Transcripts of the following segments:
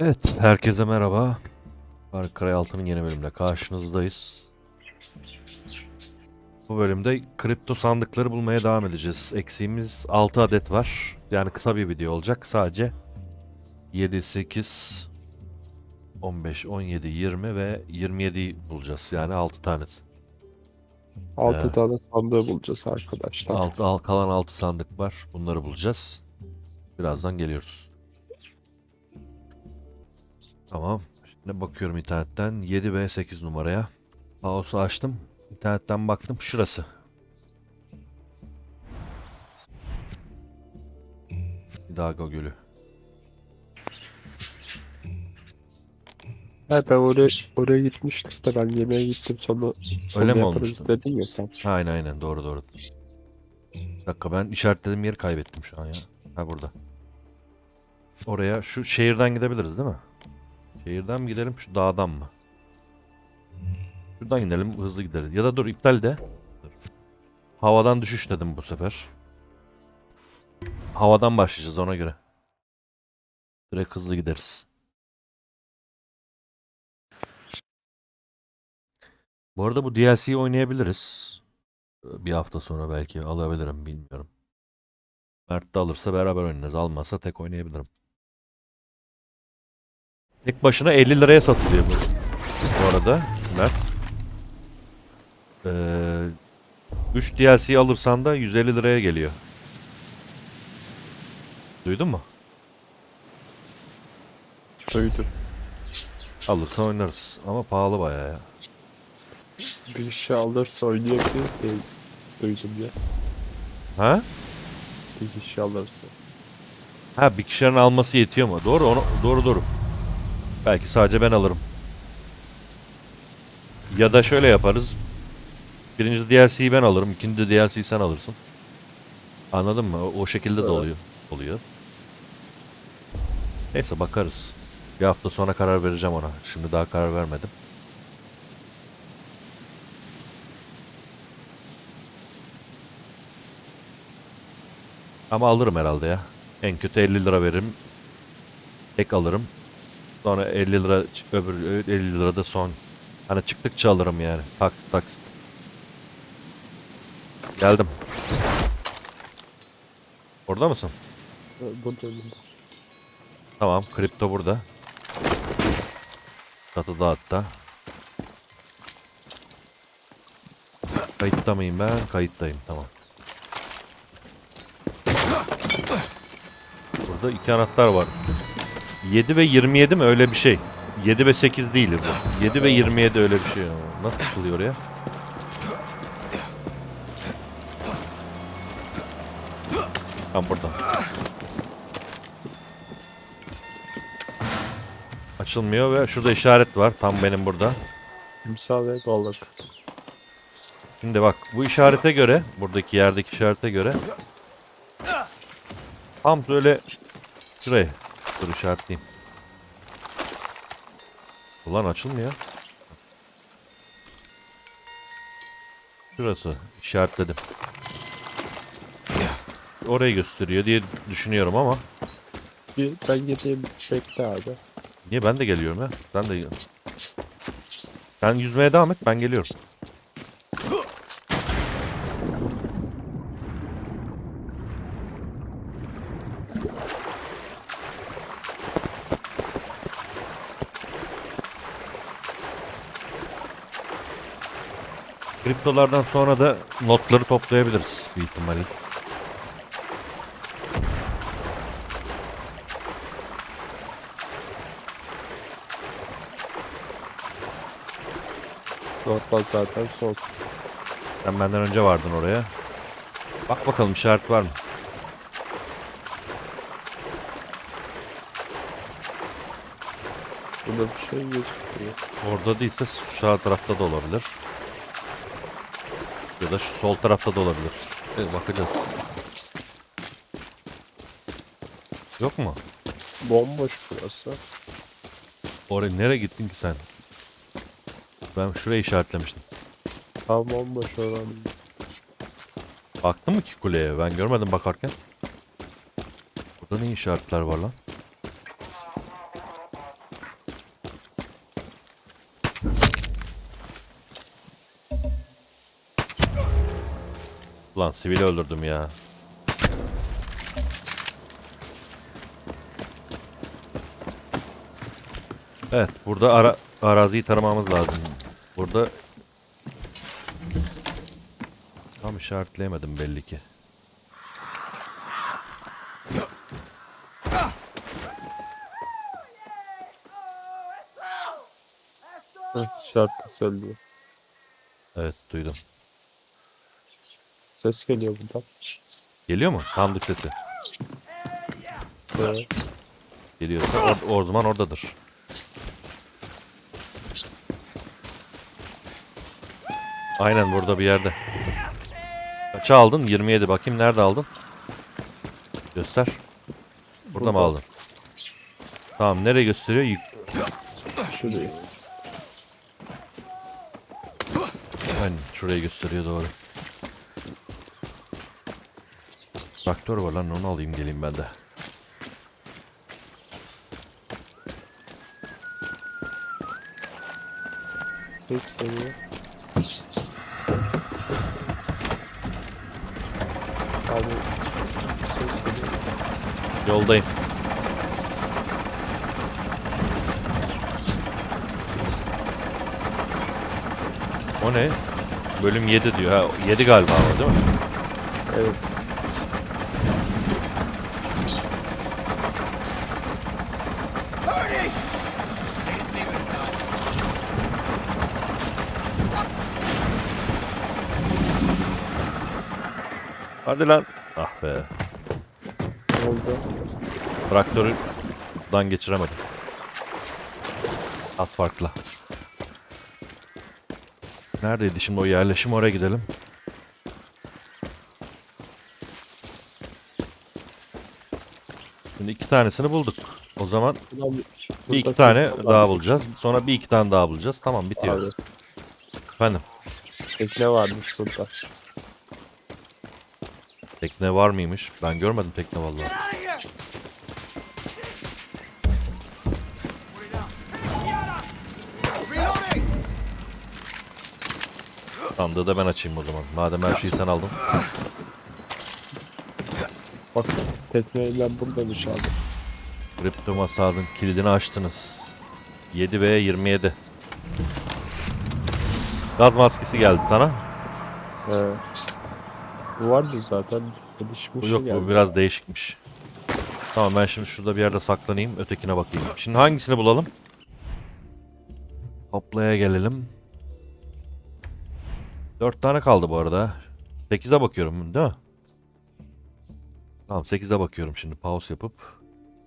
Evet, herkese merhaba. Far Cry 6'nın yeni bölümüyle karşınızdayız. Bu bölümde kripto sandıkları bulmaya devam edeceğiz. Eksiğimiz 6 adet var. Yani kısa bir video olacak. Sadece 7, 8, 15, 17, 20 ve 27 bulacağız. Yani 6 tanesi. 6 Ee, tane sandığı bulacağız arkadaşlar. Alt, al, kalan 6 sandık var. Bunları bulacağız. Birazdan geliyoruz. Tamam. Şimdi bakıyorum internetten 7 ve 8 numaraya. Mouse'u açtım. İnternetten baktım. Şurası. Hidalgo Gölü. Ha, ben oraya, oraya gitmiştim de ben yemeğe gittim sonra, sonra Öyle mi olmuştu? dedin ya sen. Aynen aynen doğru doğru. Bir dakika ben işaretlediğim yeri kaybettim şu an ya. Ha burada. Oraya şu şehirden gidebiliriz değil mi? Şehirden mi gidelim şu dağdan mı? Şuradan gidelim hızlı gideriz. Ya da dur iptal de. Dur. Havadan düşüş dedim bu sefer. Havadan başlayacağız ona göre. Direkt hızlı gideriz. Bu arada bu DLC'yi oynayabiliriz. Bir hafta sonra belki alabilirim bilmiyorum. Mert de alırsa beraber oynarız. Almazsa tek oynayabilirim. Tek başına 50 liraya satılıyor bu. Bu arada Mert. Ee, 3 DLC alırsan da 150 liraya geliyor. Duydun mu? Duydum. Alırsan oynarız. Ama pahalı bayağı ya. Bir şey alırsa oynayabiliriz diye duydum ya. Ha? Bir kişi alırsa. Ha bir kişinin alması yetiyor mu? Doğru onu doğru doğru. Belki sadece ben alırım. Ya da şöyle yaparız. Birinci DLC'yi ben alırım, ikinci DLC'yi sen alırsın. Anladın mı? O, o şekilde de Evet. oluyor. Oluyor. Neyse bakarız. Bir hafta sonra karar vereceğim ona. Şimdi daha karar vermedim. Ama alırım herhalde ya. En kötü 50 lira veririm. Tek alırım. Sonra 50 lira öbür 50 lira da son. Hani çıktıkça alırım yani. Taksit taksit. Geldim. Orada mısın? Ee, Bu dönüm. Tamam. Kripto burada. Çatıda hatta. Kayıtta mıyım ben? Kayıttayım. Tamam. Burada iki anahtar var. 7 ve 27 mi? Öyle bir şey. 7 ve 8 değil bu. 7 ve 27 öyle bir şey. Nasıl çıkılıyor oraya? Tam burada. Açılmıyor ve şurada işaret var. Tam benim burada. İmsa ve balık. Şimdi bak bu işarete göre, buradaki yerdeki işarete göre tam böyle şuraya dur işaretleyeyim. Ulan açılmıyor. Şurası işaretledim. Orayı gösteriyor diye düşünüyorum ama Bir ben gideyim bekle abi. niye ben de geliyorum ya? Ben de Sen yüzmeye devam et ben geliyorum. Kriptolardan sonra da notları toplayabiliriz büyük ihtimalle. Normal zaten son. Sen benden önce vardın oraya. Bak bakalım işaret var mı? Burada bir şey gözüküyor. Orada değilse sağ tarafta da olabilir. Ya da şu sol tarafta da olabilir. Evet, bakacağız. Yok mu? Bomboş burası. Oraya nereye gittin ki sen? Ben şurayı işaretlemiştim. Tam bomboş olan. Baktın mı ki kuleye? Ben görmedim bakarken. Burada ne işaretler var lan? Ulan sivili öldürdüm ya. Evet, burada ara araziyi taramamız lazım. Burada tam işaretleyemedim belli ki. Şarkı söylüyor. Evet, duydum. Ses geliyor buradan. Geliyor mu? Sandık sesi. Evet. Geliyorsa or- o zaman oradadır. Aynen burada bir yerde. Kaça aldın? 27. Bakayım nerede aldın? Göster. Burada, mı Burada. aldın? Tamam nereye gösteriyor? Yük- Şurayı. Aynen şurayı gösteriyor doğru. Traktör var lan onu alayım geleyim ben de. Geliyor. Abi. Yoldayım. O ne? Bölüm 7 diyor. Ha, 7 galiba o değil mi? Evet. Hadi lan. Ah be. Ne oldu? Traktörüden geçiremedim. Az farklı. Neredeydi şimdi o yerleşim oraya gidelim. Şimdi iki tanesini bulduk. O zaman bir iki tane daha bulacağız. Sonra bir iki tane daha bulacağız. Tamam bitiyor. Abi Efendim. tekne varmış burada. Tekne var mıymış? Ben görmedim tekne vallahi. Sandığı da ben açayım o zaman. Madem her şeyi sen aldın. Bak tekneyle buradaymış abi. Kripto masalın kilidini açtınız. 7 ve 27. Gaz maskesi geldi sana. Ee, bu vardı zaten. Bu yok bu biraz değişikmiş. Tamam ben şimdi şurada bir yerde saklanayım. Ötekine bakayım. Şimdi hangisini bulalım? Hoplaya gelelim. 4 tane kaldı bu arada. 8'e bakıyorum değil mi? Tamam 8'e bakıyorum şimdi pause yapıp.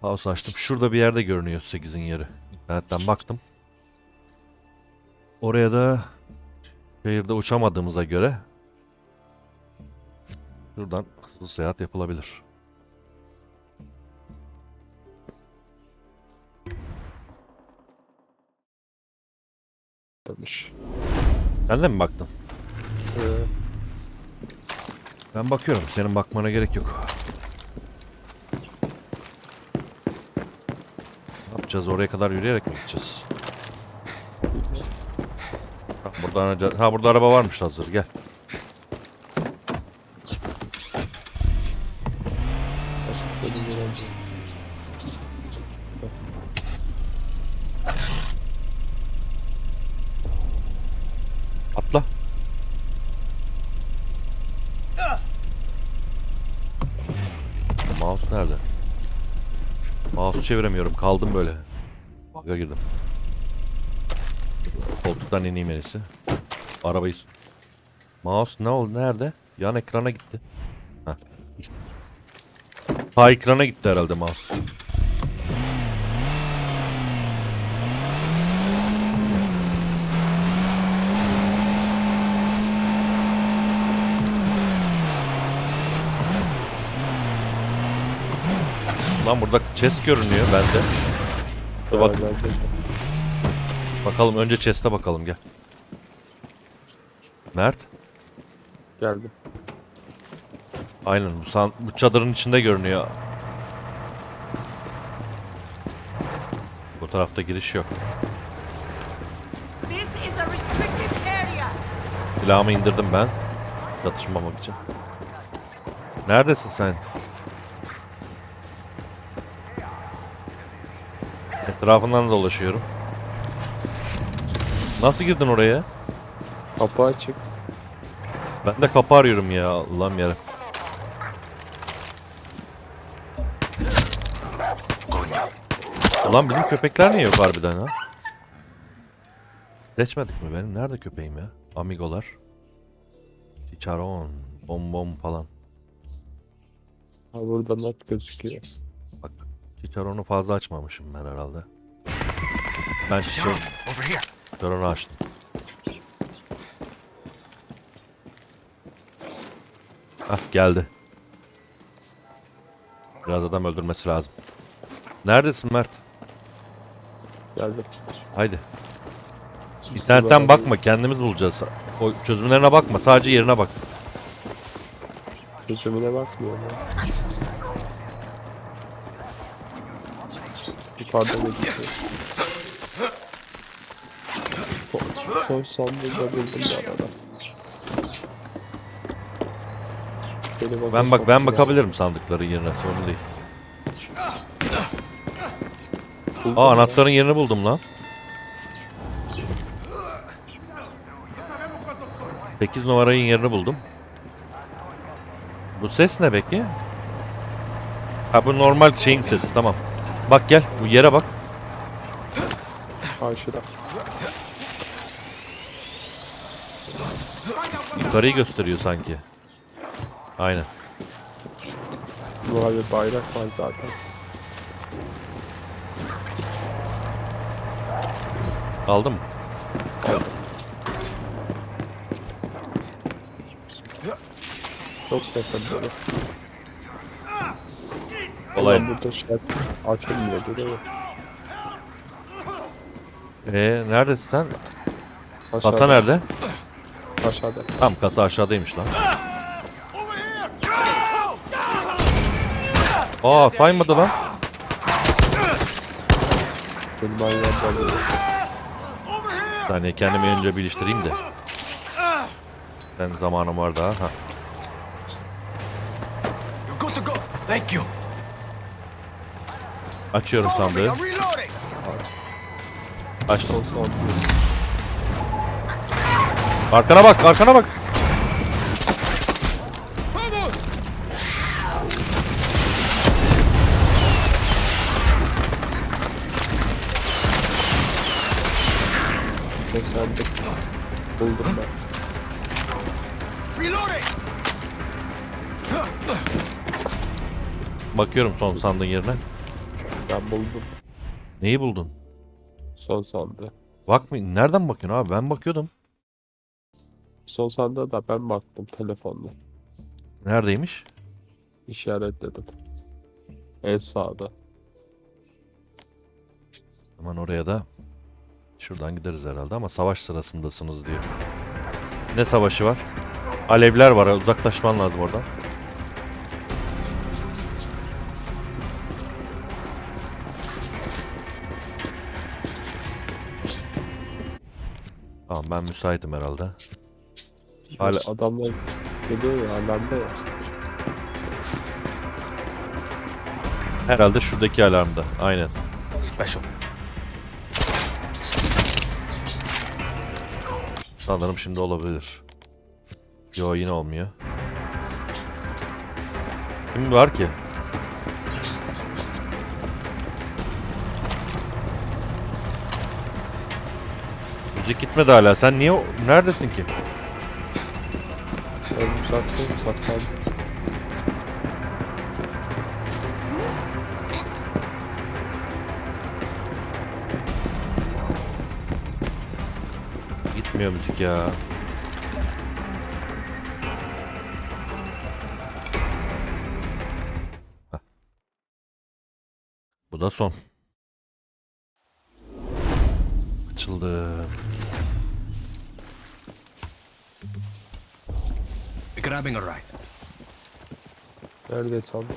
Pause açtım. Şurada bir yerde görünüyor 8'in yeri. İnternetten baktım. Oraya da şehirde uçamadığımıza göre Şuradan hızlı seyahat yapılabilir. demiş. Sen de mi baktın? Ee, Ben bakıyorum. Senin bakmana gerek yok. Ne yapacağız? Oraya kadar yürüyerek mi gideceğiz? Ha, burada, araca- ha, burada araba varmış hazır. Gel. nasıl söyleyeyim Atla. Mouse nerede? Mouse çeviremiyorum. Kaldım böyle. Bug'a girdim. Koltuktan ineyim en iyisi. Arabayı... Mouse ne oldu? Nerede? Yan ekrana gitti. Heh. Sağ ekrana gitti herhalde mouse. Lan burada chest görünüyor bende. Dur bak bakalım önce chest'e bakalım gel. Mert. Geldi. Aynen bu, san, bu çadırın içinde görünüyor. Bu tarafta giriş yok. Silahımı indirdim ben. Çatışmamak için. Neredesin sen? Etrafından dolaşıyorum. Nasıl girdin oraya? Kapı açık. Ben de kapı arıyorum ya Allah'ım yarabbim. Ulan bizim köpekler niye yok harbiden ha? Seçmedik mi benim? Nerede köpeğim ya? Amigolar. Çiçaron, bom bom falan. Ha burada not gözüküyor. Çiçaron'u fazla açmamışım ben herhalde. Ben. Çiçaron'u açtım. Hah geldi. Biraz adam öldürmesi lazım. Neredesin Mert? Geldim. Haydi. İnternetten bakma kendimiz bulacağız. O çözümlerine bakma sadece yerine bak. Çözümüne bakmıyorum ya. Yukarıda gözüküyor. Son- Son sandığı da buldum bu arada. Ben bak ben bakabilirim sandıkların yerine sorun değil. Buldum Aa anahtarın yerini buldum lan. 8 numarayın yerini buldum. Bu ses ne peki? Ha bu normal şeyin sesi tamam. Bak gel bu yere bak. Karşıda. Yukarıyı gösteriyor sanki. Aynen. Burada bir bayrak var zaten. Aldın mı? Çok yakın böyle. Olay. Ulan burada şey açılmıyor duruyor. Ee neredesin sen? Aşağıda. Kasa nerede? Aşağıda. Tamam kasa aşağıdaymış lan. Aa saymadı lan. Benim ayağım bağlı. Bir saniye kendimi önce bir iliştireyim de. Ben zamanım var daha. Ha. Thank you. Açıyorum sandığı. Açtım. Arkana bak, arkana bak. Sandık. Buldum ben. Bakıyorum son sandığın yerine. Ben buldum. Neyi buldun? Son sandığı. Bak mı? Nereden bakıyorsun abi? Ben bakıyordum. Son sandığa da ben baktım telefonla. Neredeymiş? İşaretledim. En sağda. Hemen oraya da şuradan gideriz herhalde ama savaş sırasındasınız diyor. Ne savaşı var? Alevler var. Uzaklaşman lazım oradan. Ben müsaitim herhalde. Hala- Adamlar geliyor ya alarmda ya. Herhalde şuradaki alarmda. Aynen. Special. Sanırım şimdi olabilir. Yo yine olmuyor. Kim var ki? Müzik gitmedi hala. Sen niye neredesin ki? Ben uzaktayım saklandım. Gitmiyor müzik ya. Heh. Bu da son. Açıldı. Grabbing a ride. Nerede sandık?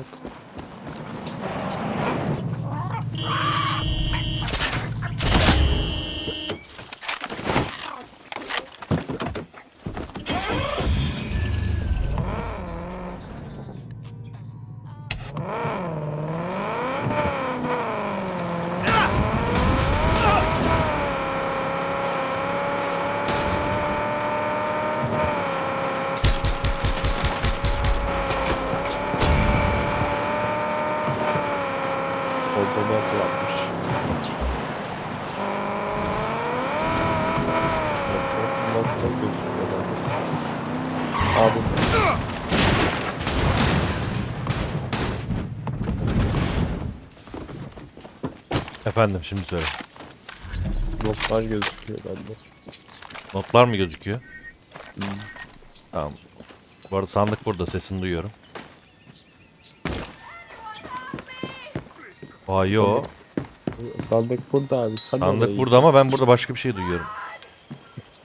Efendim şimdi söyle. notlar gözüküyor bende. Notlar mı gözüküyor? Tamam. Bu arada sandık burada sesini duyuyorum. Aa yo. Sandık burada abi. Sen Sandık burada ama ben burada başka bir şey duyuyorum.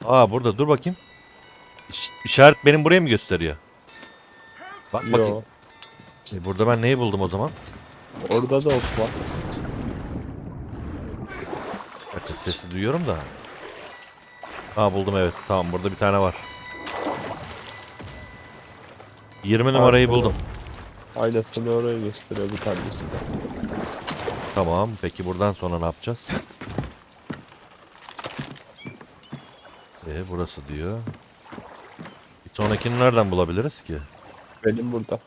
Aa burada dur bakayım. İş- İşaret benim buraya mı gösteriyor? Bak bakayım. Yo. E, burada ben neyi buldum o zaman? Orada da ok var. Sesi duyuyorum da. Aa buldum evet. Tamam burada bir tane var. 20 numarayı Artı buldum. Aynasını oraya gösteriyor bir tanesi de. Tamam. Peki buradan sonra ne yapacağız? E burası diyor. Bir sonrakini nereden bulabiliriz ki? Benim burada.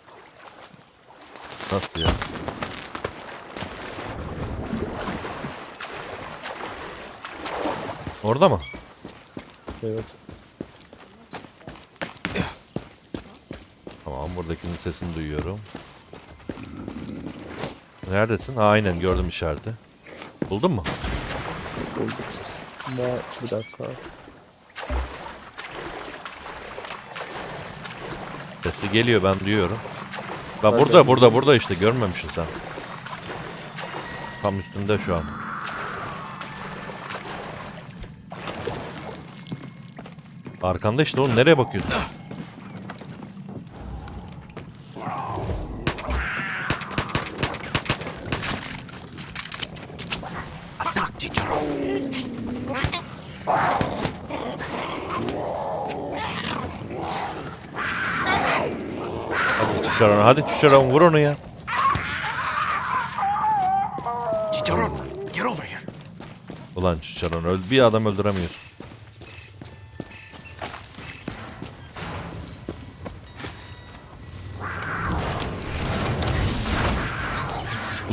Nasıl ya? Orada mı? Evet. Tamam buradakinin sesini duyuyorum. Neredesin? Ha, aynen gördüm işareti. Buldun mu? Bulduk. Ama bir dakika. Sesi geliyor ben duyuyorum. La Ben burada de- burada burada işte görmemişsin sen. Tam üstünde şu an. Arkanda işte oğlum nereye bakıyorsun? Chicharron. Hadi Çişaron vur onu ya. Chicharron, get over here. Ulan Çişaron öl bir adam öldüremiyorsun.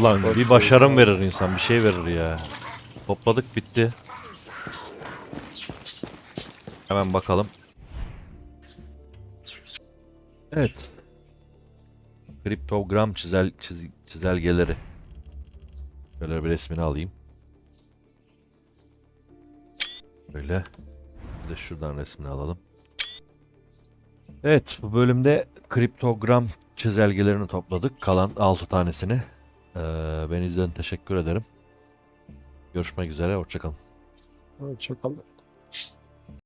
Ulan bir başarım verir insan bir şey verir ya. Topladık bitti. Hemen bakalım. Evet. Kriptogram çizel, çiz- çizelgeleri. Şöyle bir resmini alayım. Böyle. Bir de şuradan resmini alalım. Evet bu bölümde kriptogram çizelgelerini topladık. Kalan 6 tanesini. Ee, beni izlediğiniz teşekkür ederim. Görüşmek üzere. Hoşçakalın. Hoşçakalın.